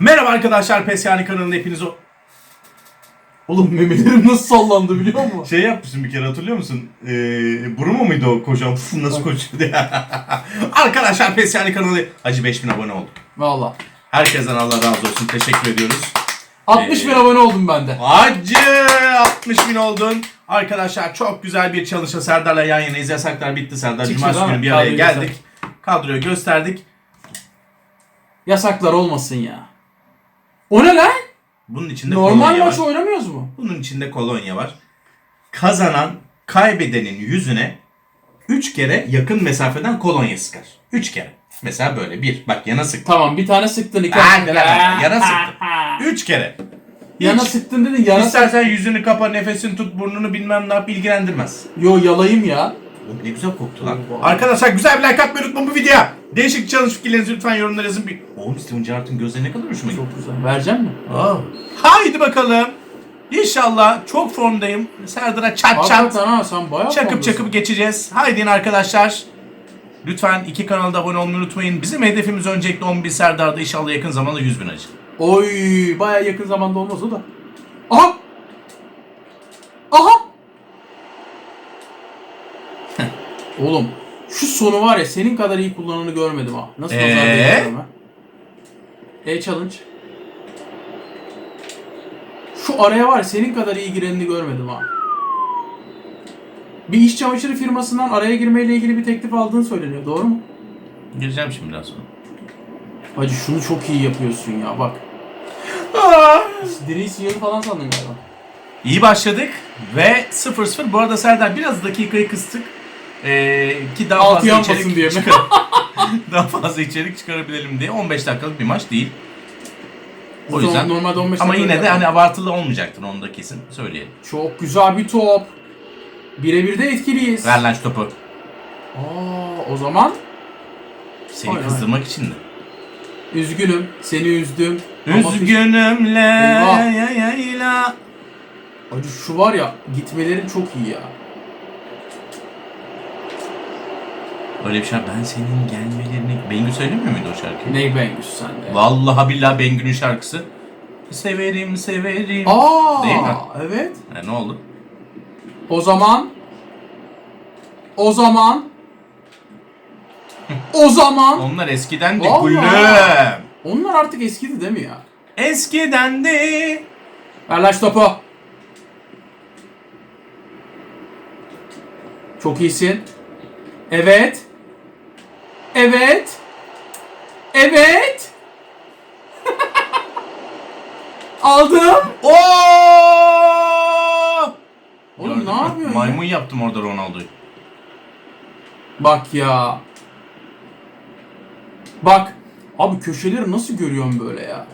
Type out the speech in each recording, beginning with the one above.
Merhaba arkadaşlar PES yani kanalında hepiniz o... Oğlum memelerim nasıl sallandı biliyor musun? Şey yapmışsın bir kere hatırlıyor musun? Ee, Bruno muydu o koşan? Puf, nasıl koşuyordu ya? arkadaşlar PES yani kanalı... Hacı 5000 abone olduk. Valla. Herkesten Allah razı olsun. Teşekkür ediyoruz. 60 bin Ee, abone oldum ben de. Hacı 60 bin oldun. Arkadaşlar çok güzel bir çalışma Serdar'la yan yanayız. Yasaklar bitti Serdar. Çıkıyor Cumartesi değil mi? günü bir araya Kadroyu geldik. Kadroyu gösterdik. Yasaklar olmasın ya. O ne lan? Bunun içinde Normal kolonya maç var. oynamıyoruz mu? Bunun içinde kolonya var. Kazanan kaybedenin yüzüne 3 kere yakın mesafeden kolonya sıkar. 3 kere. Mesela böyle bir. Bak yana sık. Tamam bir tane sıktın iki. Hadi lan, yana sıktın. 3 kere. Yana Hiç. sıktın dedin yana sık. İstersen yüzünü kapa, nefesini tut, burnunu bilmem ne yap ilgilendirmez. Yo yalayım ya. Oğlum ne güzel koktu lan. Arkadaşlar güzel bir like atmayı unutmayın bu videoya. Değişik challenge fikirlerinizi lütfen yorumlara yazın. Bir... Oğlum Steven Gerrard'ın gözleri ne kadar hoşuma gitti. Çok güzel. Verecek mi? Aa. Haydi bakalım. İnşallah çok formdayım. Serdar'a çat çat. Hakikaten ha sen bayağı Çakıp formdasın. çakıp geçeceğiz. Haydi arkadaşlar. Lütfen iki kanalda abone olmayı unutmayın. Bizim hedefimiz öncelikle 10.000 Serdar'da inşallah yakın zamanda 100 bin acı. Oy bayağı yakın zamanda olmaz o da. Aha! Aha! Oğlum şu sonu var ya senin kadar iyi kullananı görmedim ha. Nasıl nazar Ee? değiyorum ha? E-challenge. Şu araya var ya senin kadar iyi girenini görmedim ha. Bir iş çamaşırı firmasından araya girmeyle ilgili bir teklif aldığın söyleniyor. Doğru mu? Gireceğim şimdi biraz sonra. Hacı şunu çok iyi yapıyorsun ya bak. Direği sinyali falan sandın galiba. İyi başladık ve 0-0. Bu arada Serdar biraz dakikayı kıstık. Ee, ki daha Altı fazla yanmasın içerik diye mi? çıkar- daha fazla içerik çıkarabilelim diye. 15 dakikalık bir maç değil. O yüzden Normalde 15 ama dakika yine de yapar. hani abartılı olmayacaktır onu da kesin söyleyelim. Çok güzel bir top. Birebir de etkiliyiz. Ver lan şu topu. Aa, o zaman Seni Aynen. kızdırmak için de. üzgünüm. Seni üzdüm. Ama Üzgünümle Eyvah. ya yayla. Acı şu var ya gitmelerin çok iyi ya. Öyle bir şey ben senin gelmelerini... Bengü söylemiyor muydu o şarkıyı? Ney Bengüs sende. Vallahi billahi Bengü'nün şarkısı. Severim severim. Aa, Değil mi? evet. Ha, ne oldu? O zaman o zaman o zaman Onlar eskiden de Vallahi. gülüm. onlar artık eskidi değil mi ya? Eskiden de. Ver lan şu topu. Çok iyisin. Evet. Evet. Evet. Aldım. Oo! Oğlum ne yapıyorsun Maymun ya? yaptım orada Ronaldo'yu. Bak ya. Bak. Abi köşeleri nasıl görüyorum böyle ya?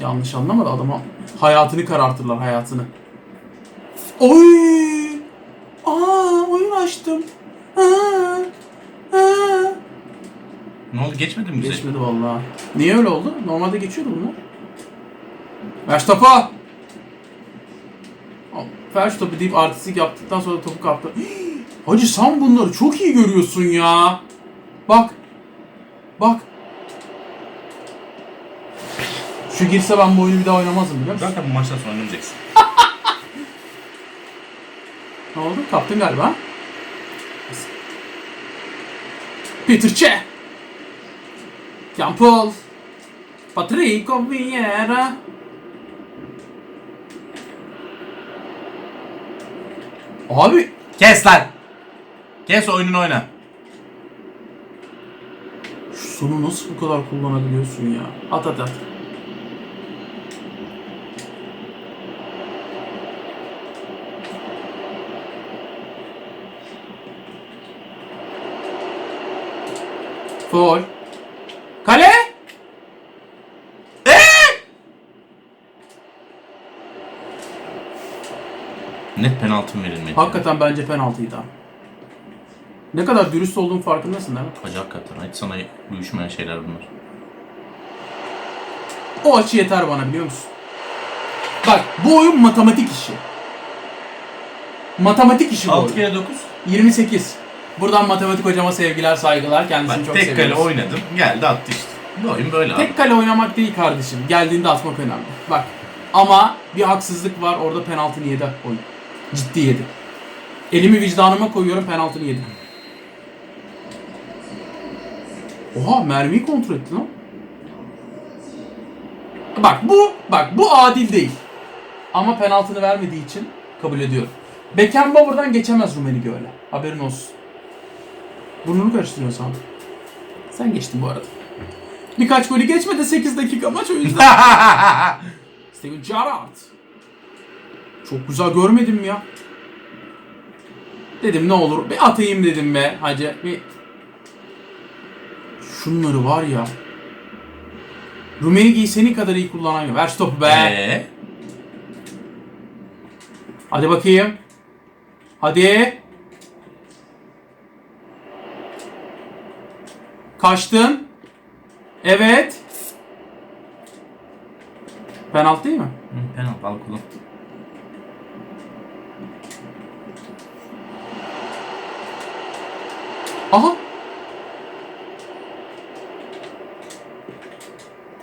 Yanlış anlama da adama hayatını karartırlar hayatını. Oy! Aa, oyun açtım. Aa. Ne oldu geçmedi mi bize? Geçmedi vallahi. Niye öyle oldu? Normalde geçiyordu bunlar. Ver şu topu. Al, Ver şu topu deyip artistik yaptıktan sonra topu kaptı. Hii! Hacı sen bunları çok iyi görüyorsun ya. Bak. Bak. Şu girse ben bu oyunu bir daha oynamazdım biliyor musun? Zaten bu maçtan sonra oynamayacaksın. Ne oldu? Kaptın galiba. Peter Cech. Campbell. Patrico Vieira. Abi Kes lan! Kes oyununu oyna. şu sonu nasıl bu kadar kullanabiliyorsun ya? At at at. Foul. Kale! Net penaltı mı verilmedi? Hakikaten bence penaltıydı ha. Ne kadar dürüst olduğun farkındasın değil mi? Hacı hakikaten. Hiç sana uyuşmayan şeyler bunlar. O açı yeter bana biliyor musun? Bak bu oyun matematik işi. Matematik işi bu 6 oyun. kere 9. 28. Buradan matematik hocama sevgiler, saygılar. Kendisini Bak çok tek kale seviyoruz. oynadım. Geldi attı işte. Bu oyun böyle abi. Tek kale oynamak değil kardeşim. Geldiğinde atmak önemli. Bak. Ama bir haksızlık var. Orada penaltını yedi oyun. Ciddi yedi. Elimi vicdanıma koyuyorum penaltını yedi. Oha mermiyi kontrol etti lan. Bak bu bak bu adil değil. Ama penaltını vermediği için kabul ediyorum. Beckenbauer'dan geçemez Rummenigge öyle. Haberin olsun. Burnunu karıştırıyorsun abi. Sen geçtin bu arada. Birkaç golü geçmedi 8 dakika maç o yüzden. Steven Gerrard. Çok güzel görmedim ya? Dedim ne olur bir atayım dedim be hacı. Bir Şunları var ya. Rummenigge'yi senin kadar iyi kullanamıyor. Ver topu be. Eee? Hadi bakayım. Hadi. Kaçtın. Evet. Penaltı değil mi? Hı, Penaltı al kullan. Aha.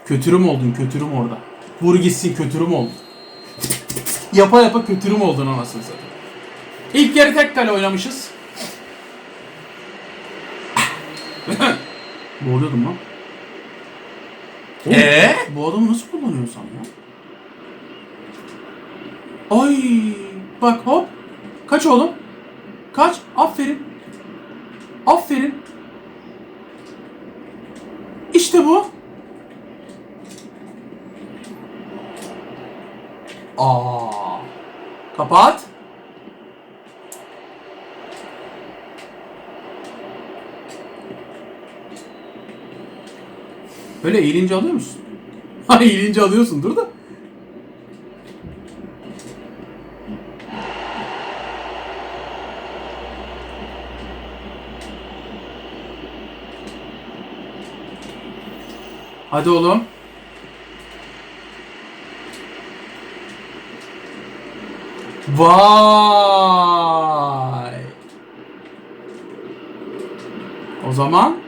Kötürüm oldun, kötürüm orada. Vur gitsin kötürüm oldun. yapa yapa kötürüm oldun anasını satayım. İlk yarı tek kale oynamışız. Boğuluyordum lan. Oğlum, Eee? Bu adamı nasıl kullanıyorsun ya? Ay, bak hop. Kaç oğlum? Kaç? Aferin. Aferin. İşte bu. Aa. Kapat. Böyle eğilince alıyor musun? Ha eğilince alıyorsun dur da. Hadi oğlum. Vay. O zaman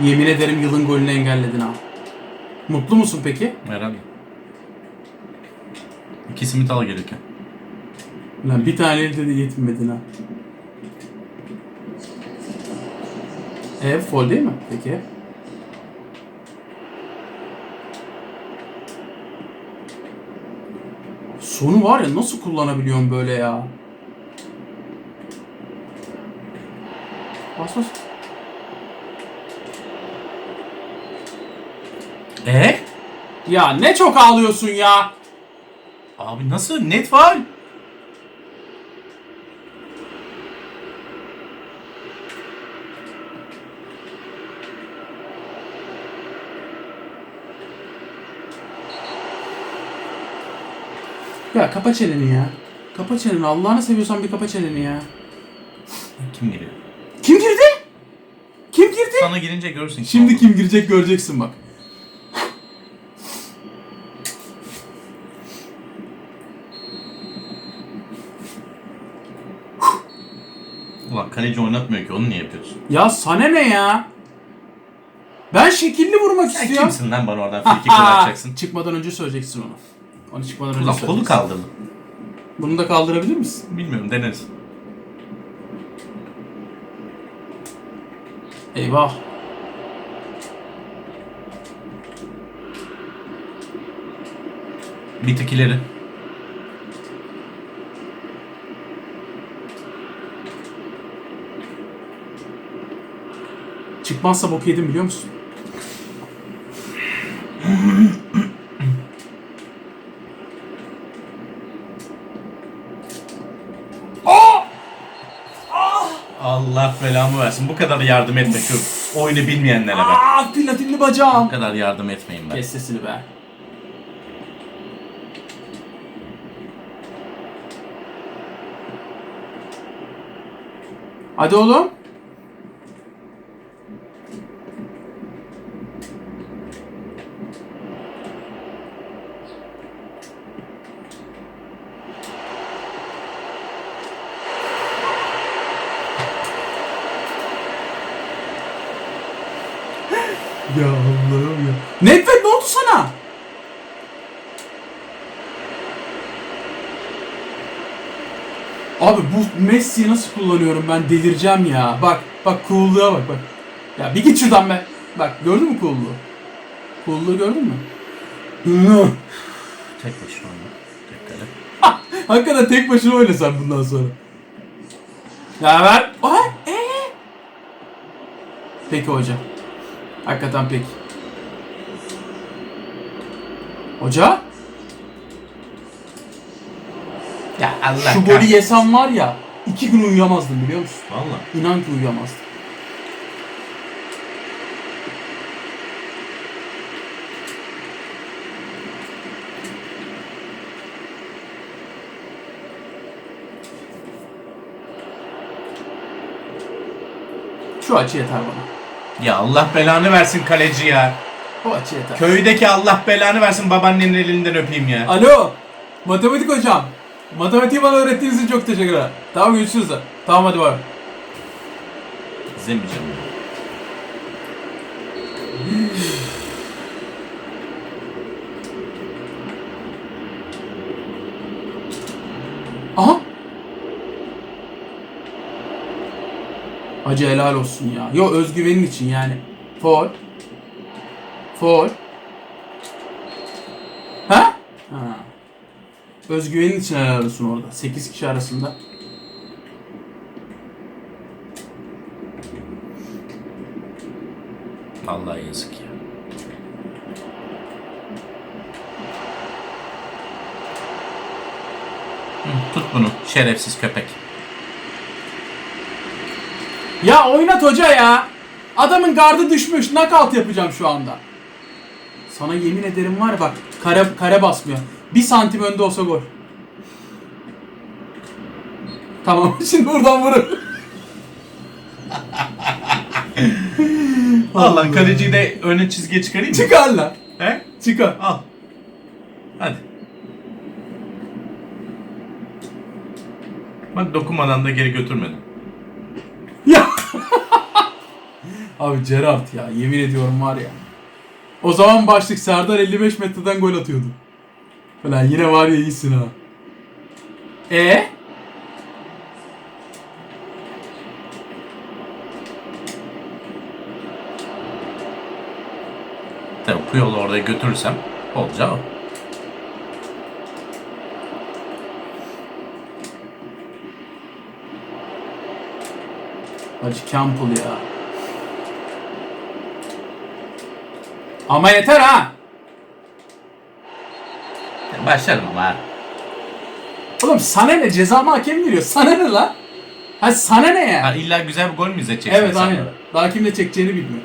Yemin ederim yılın golünü engelledin ha. Mutlu musun peki? Herhalde. İki simit al gelirken. Lan bir tane de yetinmedin ha. E foul değil mi? Peki. Sonu var ya nasıl kullanabiliyorsun böyle ya? Bas bas. E? Ya ne çok ağlıyorsun ya. Abi nasıl? Net var. Ya kapa çeneni ya. Kapa çeneni. Allah'ını seviyorsan bir kapa çeneni ya. Kim giriyor? Kim girdi? Kim girdi? Sana girince görürsün. Şimdi kim girecek göreceksin bak. Ulan kaleci oynatmıyor ki onu niye yapıyorsun? Ya sana ne ya? Ben şekilli vurmak Sen istiyorum. kimsin lan bana oradan free kick? Çıkmadan önce söyleyeceksin onu. Onu çıkmadan önce Ulan kolu söyleyeceksin. kaldırdın. Bunu da kaldırabilir misin? Bilmiyorum deneriz. Eyvah. Bir tık ileri. Çıkmazsa bok yedim biliyor musun? Allah belamı versin. Bu kadar yardım etme şu oyunu bilmeyenlere be. Aa, platinli bacağım. Bu kadar yardım etmeyin be. Kes sesini be. Hadi oğlum. Ya Allah'ım ya. Nedved ne oldu sana? Abi bu Messi'yi nasıl kullanıyorum ben delireceğim ya. Bak bak cool'luğa bak bak. Ya bir git şuradan be. Bak gördün mü cool'luğu? Cool'luğu gördün mü? Tek başına oyna. Tekkale. Hakikaten tek başına oyna sen bundan sonra. Ya ver. Aa, ee? Peki hocam. Hakikaten peki. Hoca? Ya Allah Şu golü yesem var ya iki gün uyuyamazdım biliyor musun? Valla. İnan ki uyuyamazdım. Şu açı yeter bana. Ya Allah belanı versin kaleci ya. Yeter. Köydeki Allah belanı versin babaannenin elinden öpeyim ya. Alo. Matematik hocam. Matematiği bana öğrettiğiniz için çok teşekkürler. Tamam görüşürüz. Tamam hadi bay. İzlemeyeceğim. ya. Aha. Hacı helal olsun ya. Yo özgüvenin için yani. Foul. Foul. Ha? Ha. Özgüvenin için helal olsun orada. 8 kişi arasında. Vallahi yazık ya. Hı, Tut bunu şerefsiz köpek. Ya oynat hoca ya. Adamın gardı düşmüş. Knockout yapacağım şu anda. Sana yemin ederim var bak kare, kare basmıyor. Bir santim önde olsa gol. Tamam şimdi buradan vurun. Allah kaleciyi de öne çizgiye çıkarayım mı? Çıkar lan. He? Çıkar. Al. Hadi. Bak dokunmadan da geri götürmedim. Ya. Abi Gerard ya yemin ediyorum var ya. O zaman başlık Serdar 55 metreden gol atıyordu. Falan yine var ya iyisin ha. E Tabii Puyol'u oraya götürürsem olacağı. Hacı Campbell ya. Ama yeter ha. Başlarım ama. Oğlum sana ne ceza hakem veriyor? Sana ne lan? Ha sana ne ya? Ha, illa güzel bir gol mü izleteceksin Evet sen aynen. Daha kimle çekeceğini bilmiyor.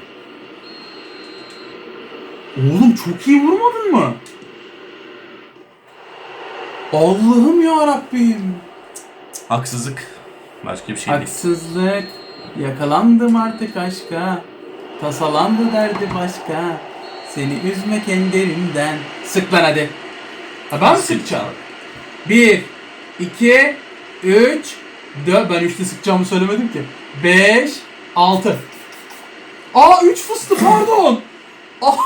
Oğlum çok iyi vurmadın mı? Allah'ım ya Rabbim. Haksızlık. Başka bir şey değil. Haksızlık. Yakalandım artık aşka. Tasalandı derdi başka. Seni üzmek en derinden. Sık lan hadi. Ha ben mi sıkacağım? Bir, iki, üç, dört. Ben üçlü sıkacağımı söylemedim ki. Beş, altı. Aa üç fıstığı pardon.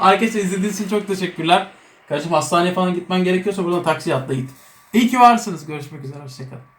Arkadaşlar izlediğiniz için çok teşekkürler. Kardeşim hastaneye falan gitmen gerekiyorsa buradan taksiye atla git. İyi ki varsınız. Görüşmek üzere. Hoşçakalın.